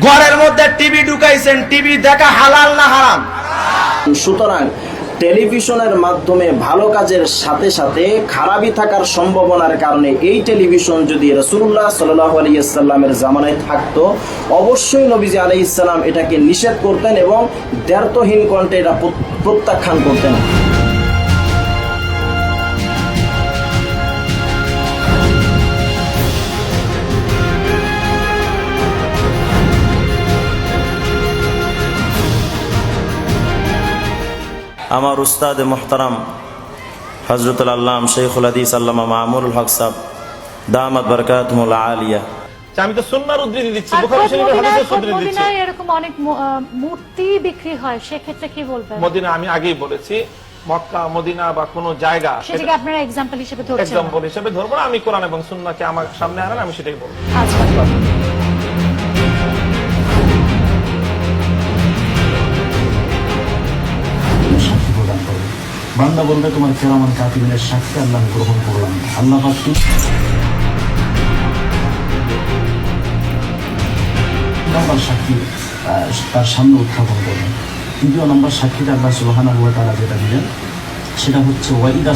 ঘরের মধ্যে TV ঢুকাইছেন, TV দেখা হালাল না হারাম? সুতরাং টেলিভিশনের মাধ্যমে ভালো কাজের সাথে সাথে খারাপই থাকার সম্ভাবনার কারণে এই টেলিভিশন যদি রসুল্লাহ সাল্লাহ আলিয়াল্লামের জামানায় থাকতো, অবশ্যই নবীজি আলি ইসলাম এটাকে নিষেধ করতেন এবং দ্ব্যর্থহীন কণ্ঠে এটা প্রত্যাখ্যান করতেন। আমার উস্তাদ মোহতারাম হজরতুল আল্লাম শেখুল হাদিস আল্লামা মামুরুল হক সাহ দামাত বরকাতমুল আলিয়া। আমি তো সুন্নার উদ্ধৃতি দিচ্ছি বুখারী শরীফের হাদিসের উদ্ধৃতি দিচ্ছি। মদিনায় এরকম অনেক মূর্তি বিক্রি হয় সেক্ষেত্রে কি বলবেন? মদিনা আমি আগেই বলেছি মক্কা মদিনা বা কোনো জায়গা সেটাকে আপনারা এক্সাম্পল হিসেবে ধরছেন এক্সাম্পল হিসেবে ধরবো না আমি কোরআন এবং সুন্নাহকে আমার সামনে আনেন আমি সেটাই বলব। আচ্ছা। বান্দা বলবে তোমার কেরামান কাতিবিনের সাক্ষী আল্লাহ গ্রহণ করলাম। আল্লাহ পাকি নম্বর সাক্ষী তার সামনে উত্থাপন করবেন তৃতীয় নম্বর সাক্ষীটা আল্লাহ সুবাহানা হুয়া তারা যেটা দিলেন, সেটা হচ্ছে ওয়াইদা